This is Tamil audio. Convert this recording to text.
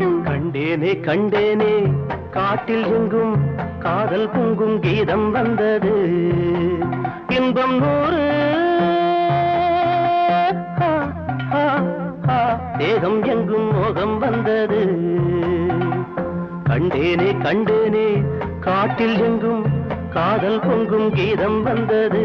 பாடும் கண்டேனே கண்டேனே. காட்டில் எங்கும் காதல் பொங்கும் கீதம் வந்தது. இன்பம் நூறு. தேகம் எங்கும் மோகம் வந்தது. கண்டேனே கண்டேனே. காட்டில் எங்கும் காதல் பொங்கும் கீதம் வந்தது.